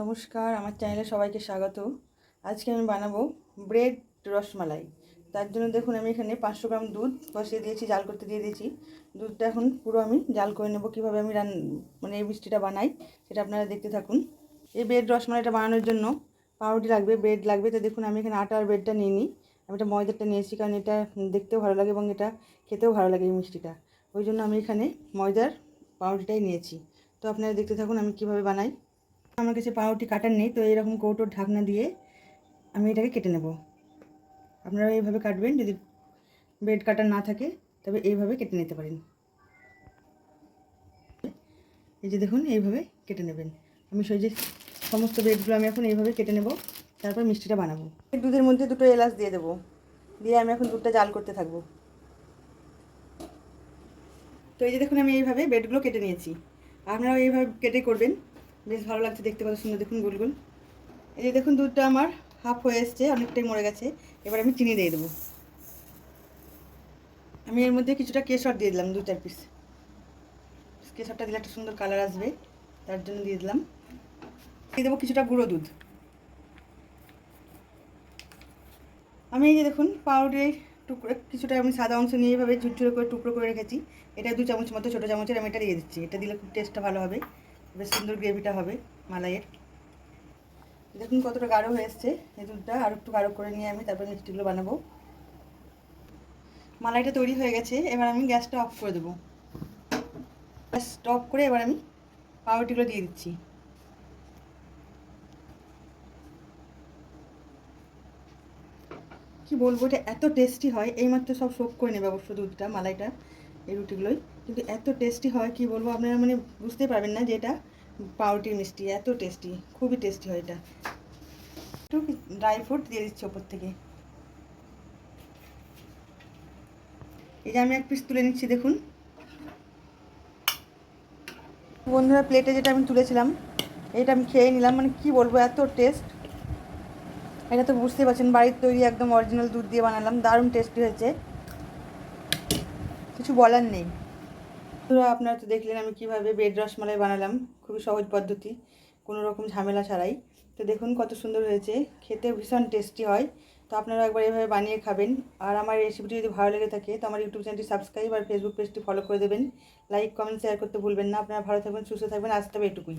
নমস্কার, আমার চ্যানেলে সবাইকে স্বাগত আজকে আমি বানাবো ব্রেড রসমালাই। তার জন্য দেখুন, আমি এখানে পাঁচশো গ্রাম দুধ বসিয়ে দিয়েছি, জাল করতে দিয়ে দিয়েছি। দুধটা এখন পুরো আমি জাল করে নেব, কীভাবে আমি রান মানে এই মিষ্টিটা বানাই, সেটা আপনারা দেখতে থাকুন। এই ব্রেড রসমালাইটা বানানোর জন্য পাউরুটি লাগবে, ব্রেড লাগবে। তো দেখুন, আমি এখানে আটার ব্রেডটা নিয়ে নিই। আমি এটা ময়দাটা নিয়েছি, কারণ এটা দেখতেও ভালো লাগে এবং এটা খেতেও ভালো লাগে এই মিষ্টিটা। ওই জন্য আমি এখানে ময়দার পাউরুটিটাই নিয়েছি। তো আপনারা দেখতে থাকুন, আমি কীভাবে বানাই। আমার কাছে পাউরুটি, কাটার নেই তো এরকম কৌটোর ঢাকনা দিয়ে আমি এটাকে কেটে নেব। আপনারা এইভাবে কাটবেন, যদি ব্রেড কাটার না থাকে, তবে এইভাবে কেটে নিতে পারেন। এই যে দেখুন, এইভাবে কেটে নেবেন। আমি সেই যে সমস্ত ব্রেডগুলো আমি এখন এইভাবে কেটে নেব, তারপর মিষ্টিটা বানাবো। দুধের মধ্যে দুটো এলাচ দিয়ে দেবো। দিয়ে আমি এখন দুধটা জাল করতে থাকব। তো এই যে দেখুন, আমি এইভাবে ব্রেডগুলো কেটে নিয়েছি। আপনারাও এইভাবে কেটে করবেন। বেশ ভালো লাগছে দেখতে, কত সুন্দর। দেখুন, গোল গোল। এই যে দেখুন, দুধটা আমার হাফ হয়ে এসছে, অনেকটাই মরে গেছে। এবার আমি চিনি দিয়ে দেবো। আমি এর মধ্যে কিছুটা কেশর দিয়ে দিলাম, দু, চার পিস কেশরটা দিলে একটা সুন্দর কালার আসবে, তার জন্য দিয়ে দিলাম। দিয়ে দেবো কিছুটা গুঁড়ো দুধ। আমি এই যে দেখুন, পাউডার টুকরো, কিছুটা আমি সাদা অংশ নিয়ে এভাবে ঝুরঝুরে করে টুকরো করে রেখেছি। এটা দু চামচ মতো, ছোটো চামচের আমি এটা দিয়ে দিচ্ছি। এটা দিলে খুব টেস্টটা ভালো হবে। বেশ সুন্দর গ্রেভিটা হবে মালাইয়ের। দেখুন কতটা গাঢ় হয়ে এসছে এই দুধটা। আর একটু গাঢ় করে নিয়ে আমি তারপরে মিষ্টিগুলো বানাবো। মালাইটা তৈরি হয়ে গেছে। এবার আমি গ্যাসটা অফ করে দেবো। গ্যাসটা অফ করে এবার আমি পাউরুটিগুলো দিয়ে দিচ্ছি। কি বলব, এটা এত টেস্টি হয়। এইমাত্র সব শোক করে নেবে অবশ্য দুধটা, মালাইটা। এই রুটিগুলোই। কিন্তু এত টেস্টি হয়, কি বলব, আপনারা মানে বুঝতে পারবেন না যে এটা পাউরুটির মিষ্টি, এত টেস্টি খুবই টেস্টি হয় এটা। একটু ড্রাই ফ্রুট দিয়ে দিচ্ছি ওপর থেকে। এই যে আমি এক পিস তুলে নিচ্ছি, দেখুন। বন্ধুরা প্লেটে যেটা আমি তুলেছিলাম, এটা আমি খেয়ে নিলাম মানে কি বলব, এত টেস্ট এটা তো বুঝতেই পারছেন, বাড়ির তৈরি একদম অরিজিনাল দুধ দিয়ে বানালাম, দারুণ টেস্টি হয়েছে। কিছু বলার নেই। আপনারা তো দেখলেন আমি কীভাবে বেড রসমালাই বানালাম। খুবই সহজ পদ্ধতি, কোনো রকম ঝামেলা ছাড়াই। তো দেখুন কত সুন্দর হয়েছে, খেতে ভীষণ টেস্টি হয়। তো আপনারা একবার এভাবে বানিয়ে খাবেন। আর আমার রেসিপিটি যদি ভালো লেগে থাকে, তো আমার ইউটিউব চ্যানেলটি সাবস্ক্রাইব আর ফেসবুক পেজটি ফলো করে দেবেন। লাইক কমেন্ট শেয়ার করতে ভুলবেন না। আপনারা ভালো থাকবেন, সুস্থ থাকবেন। আজ তবে এটুকুই।